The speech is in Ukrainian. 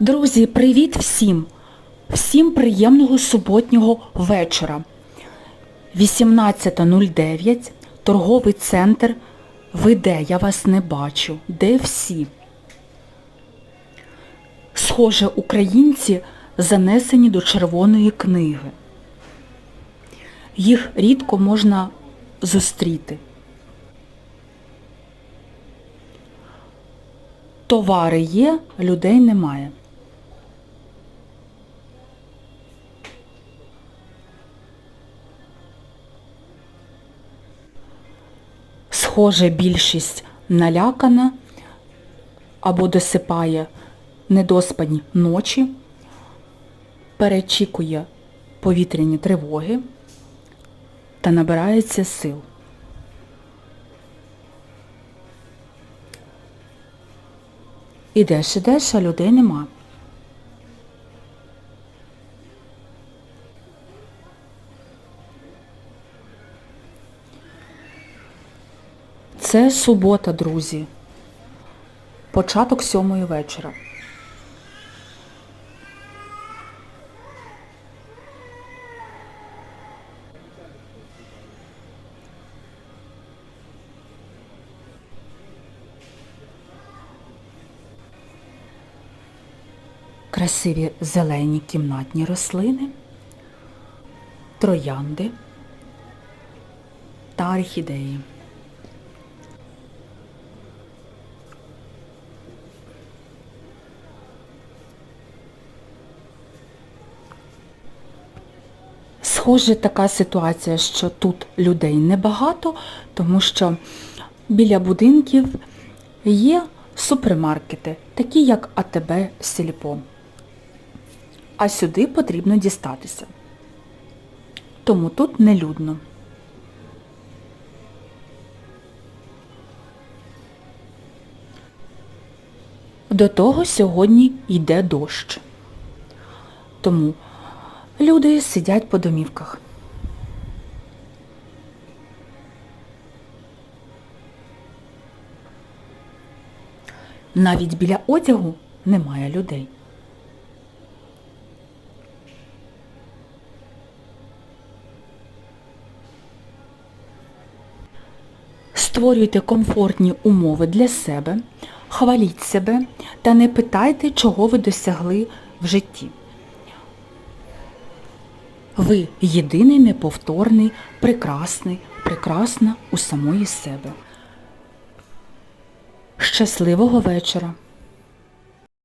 Друзі, привіт всім! Всім приємного суботнього вечора. 18.09, торговий центр. Ви де? Я вас не бачу. Де всі? Схоже, українці занесені до червоної книги. Їх рідко можна зустріти. Товари є, людей немає. Схоже, більшість налякана або досипає недоспані ночі, перечікує повітряні тривоги та набирається сил. Ідеш, ідеш, а людей нема. Це субота, друзі. Початок сьомої вечора. Красиві зелені кімнатні рослини, троянди та орхідеї. Схоже, така ситуація, що тут людей небагато, тому що біля будинків є супермаркети, такі як АТБ Сільпо. А сюди потрібно дістатися. Тому тут нелюдно. До того сьогодні йде дощ. Тому люди сидять по домівках. Навіть біля одягу немає людей. Створюйте комфортні умови для себе, хваліть себе та не питайте, чого ви досягли в житті. Ви єдиний, неповторний, прекрасний, прекрасна у самої себе. Щасливого вечора!